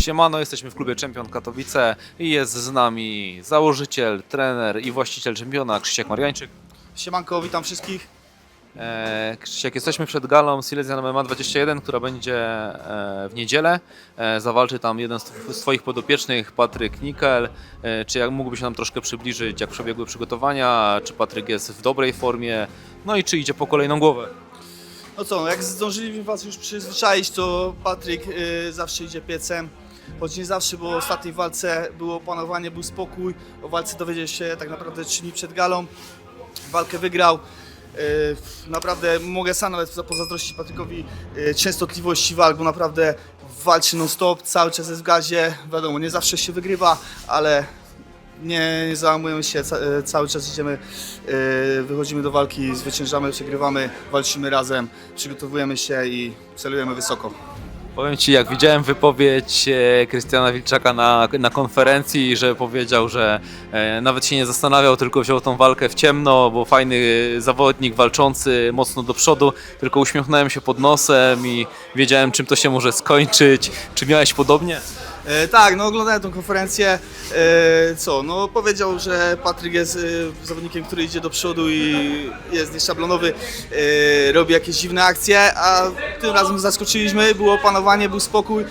Siemano, jesteśmy w klubie Czempion Katowice i jest z nami założyciel, trener i właściciel Czempiona Krzysiek Mariańczyk. Siemanko, witam wszystkich. E, Krzysiek, jesteśmy przed galą Silesian MMA 21, która będzie e, w niedzielę. E, zawalczy tam jeden z, Twoich podopiecznych, Patryk Nikel. E, czy jak mógłbyś nam troszkę przybliżyć, jak przebiegły przygotowania, czy Patryk jest w dobrej formie, no i czy idzie po kolejną głowę? No co, no jak zdążyliśmy Was już przyzwyczaić, to Patryk y, zawsze idzie piecem. Choć nie zawsze, bo w ostatniej walce było opanowanie, był spokój. O walce dowiedział się tak naprawdę 3 dni przed galą. Walkę wygrał. Y, naprawdę mogę sam nawet za- pozazdrościć Patrykowi y, częstotliwości walk, bo naprawdę walczy non stop, cały czas jest w gazie. Wiadomo, nie zawsze się wygrywa, ale nie, nie załamujemy się, e, cały czas idziemy, e, wychodzimy do walki, zwyciężamy, przegrywamy, walczymy razem, przygotowujemy się i celujemy wysoko. Powiem Ci, jak widziałem wypowiedź e, Krystiana Wilczaka na, na konferencji, że powiedział, że e, nawet się nie zastanawiał, tylko wziął tą walkę w ciemno, bo fajny zawodnik walczący mocno do przodu, tylko uśmiechnąłem się pod nosem i wiedziałem, czym to się może skończyć. Czy miałeś podobnie? E, tak, no oglądałem tą konferencję. E, co, no powiedział, że Patryk jest e, zawodnikiem, który idzie do przodu i jest nieszablonowy, robi jakieś dziwne akcje, a tym razem zaskoczyliśmy, było opanowanie, był spokój.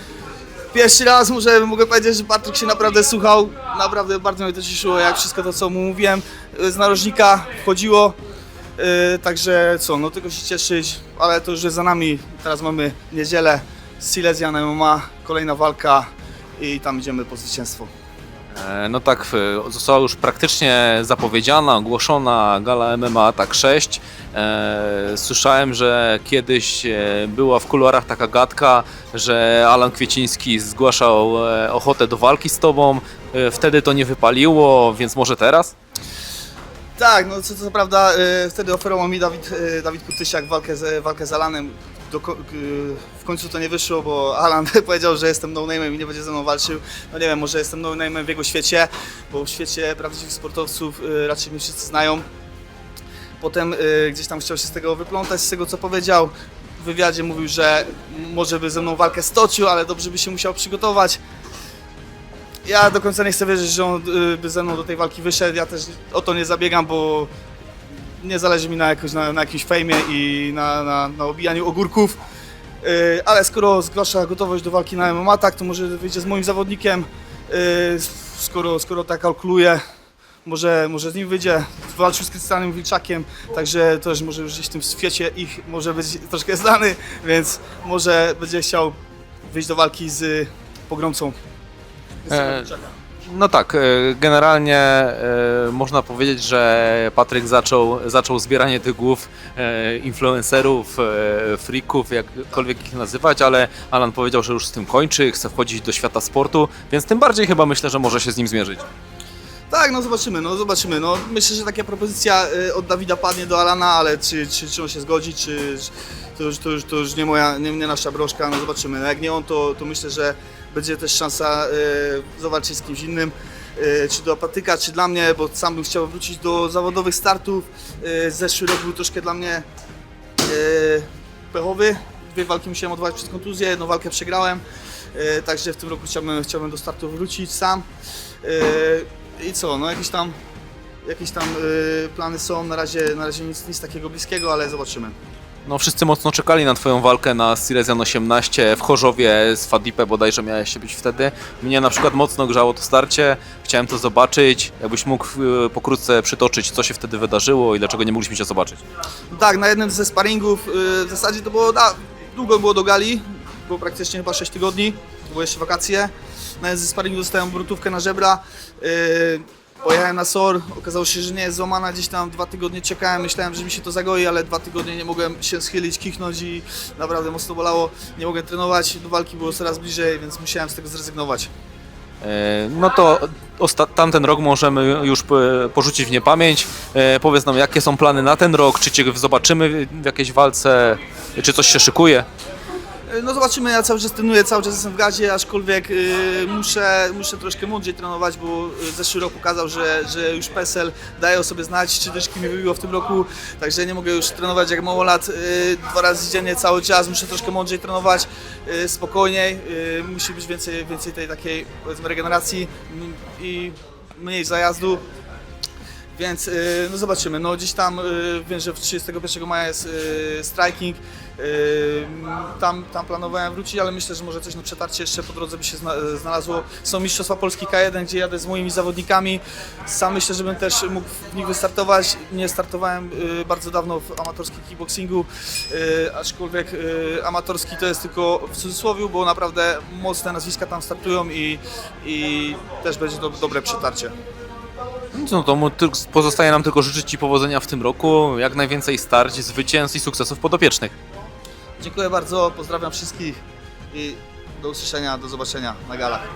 Pierwszy raz może mogę powiedzieć, że Patryk się naprawdę słuchał, naprawdę bardzo mnie to cieszyło, jak wszystko to co mu mówiłem z narożnika wchodziło. Także co, no tylko się cieszyć, ale to już jest za nami. Teraz mamy niedzielę, Silesian MMA, kolejna walka i tam idziemy po zwycięstwo. E, No tak, e, została już praktycznie zapowiedziana, ogłoszona gala MMA Tak 6. E, Słyszałem, że kiedyś e, była w kuluarach taka gadka, że Alan Kwieciński zgłaszał e, ochotę do walki z tobą. E, Wtedy to nie wypaliło, więc może teraz? Tak, no co, co prawda wtedy oferował mi Dawid, Dawid Kutysiak walkę z, walkę z Alanem. Do, w końcu to nie wyszło, bo Alan powiedział, że jestem no-name'em i nie będzie ze mną walczył. No nie wiem, może jestem no-name'em w jego świecie, bo w świecie prawdziwych sportowców e, raczej mnie wszyscy znają. Potem e, gdzieś tam chciał się z tego wyplątać, z tego co powiedział. W wywiadzie mówił, że może by ze mną walkę stoczył, ale dobrze by się musiał przygotować. Ja do końca nie chcę wierzyć, że on y, by ze mną do tej walki wyszedł. Ja też o to nie zabiegam, bo nie zależy mi na, jakoś, na, na jakimś fejmie i na, na, na obijaniu ogórków. Y, Ale skoro zgłasza gotowość do walki na MMA, tak, to może wyjdzie z moim zawodnikiem. Y, Skoro, skoro tak kalkuluje, może, może z nim wyjdzie. Walczył z Krystianem Wilczakiem, także też może już gdzieś w tym świecie ich może być troszkę znany, więc może będzie chciał wyjść do walki z pogromcą. E, Wilczaka. No tak, e, generalnie e, można powiedzieć, że Patryk zaczął, zaczął zbieranie tych głów e, influencerów, freaków, jakkolwiek ich nazywać, ale Alan powiedział, że już z tym kończy, chce wchodzić do świata sportu, więc tym bardziej chyba myślę, że może się z nim zmierzyć. Tak, no zobaczymy, no zobaczymy. No, myślę, że taka propozycja od Dawida padnie do Alana, ale czy, czy, czy on się zgodzi, czy to już, to już, to już nie moja, nie, nie nasza broszka, no zobaczymy. No, jak nie on, to, to myślę, że będzie też szansa y, zobaczyć z kimś innym. y, Czy do Apatyka, czy dla mnie, bo sam bym chciał wrócić do zawodowych startów. Y, Zeszły rok był troszkę dla mnie y, pechowy. Dwie walki musiałem odwołać przez kontuzję, jedną walkę przegrałem. Y, Także w tym roku chciałbym, chciałbym do startu wrócić sam. I co, no jakieś tam, jakieś tam plany są, na razie, na razie nic, nic takiego bliskiego, ale zobaczymy. No wszyscy mocno czekali na twoją walkę na Silesian 18 w Chorzowie z Fadipę, bodajże miałeś się być wtedy. Mnie na przykład mocno grzało to starcie, chciałem to zobaczyć. Jakbyś mógł e, pokrótce przytoczyć, co się wtedy wydarzyło i dlaczego nie mogliśmy cię zobaczyć. Tak, na jednym ze sparingów, y, w zasadzie to było, da, długo było do gali, było praktycznie chyba 6 tygodni, były jeszcze wakacje. Na jednym ze sparingów dostałem brutówkę na żebra, y, pojechałem na SOR, okazało się, że nie jest złamana, gdzieś tam dwa tygodnie czekałem, myślałem, że mi się to zagoi, ale dwa tygodnie nie mogłem się schylić, kichnąć i naprawdę mocno bolało, nie mogłem trenować, do walki było coraz bliżej, więc musiałem z tego zrezygnować. E, No to tamten rok możemy już po- porzucić w niepamięć. E, Powiedz nam, jakie są plany na ten rok, czy cię zobaczymy w jakiejś walce, czy coś się szykuje? Y, No zobaczymy, ja cały czas trenuję, cały czas jestem w gazie, aczkolwiek y, muszę, muszę troszkę mądrzej trenować, bo y, zeszły rok pokazał, że, że już PESEL daje o sobie znać, czy też mnie wybiło w tym roku, także nie mogę już trenować jak małolat y, dwa razy dziennie cały czas, muszę troszkę mądrzej trenować, y, spokojniej, y, musi być więcej, więcej tej takiej regeneracji i mniej zajazdu. Więc y, no zobaczymy. No gdzieś tam y, wiem, że w 31 maja jest y, striking. Tam, tam planowałem wrócić, ale myślę, że może coś na przetarcie jeszcze po drodze by się zna, znalazło. Są Mistrzostwa Polski K1, gdzie jadę z moimi zawodnikami. Sam myślę, żebym też mógł w nich wystartować. Nie startowałem bardzo dawno w amatorskim kickboxingu, aczkolwiek amatorski to jest tylko w cudzysłowie, bo naprawdę mocne nazwiska tam startują i, i też będzie do, dobre przetarcie. No to mu pozostaje nam tylko życzyć Ci powodzenia w tym roku, jak najwięcej starć, zwycięstw i sukcesów podopiecznych. Dziękuję bardzo, pozdrawiam wszystkich i do usłyszenia, do zobaczenia na galach.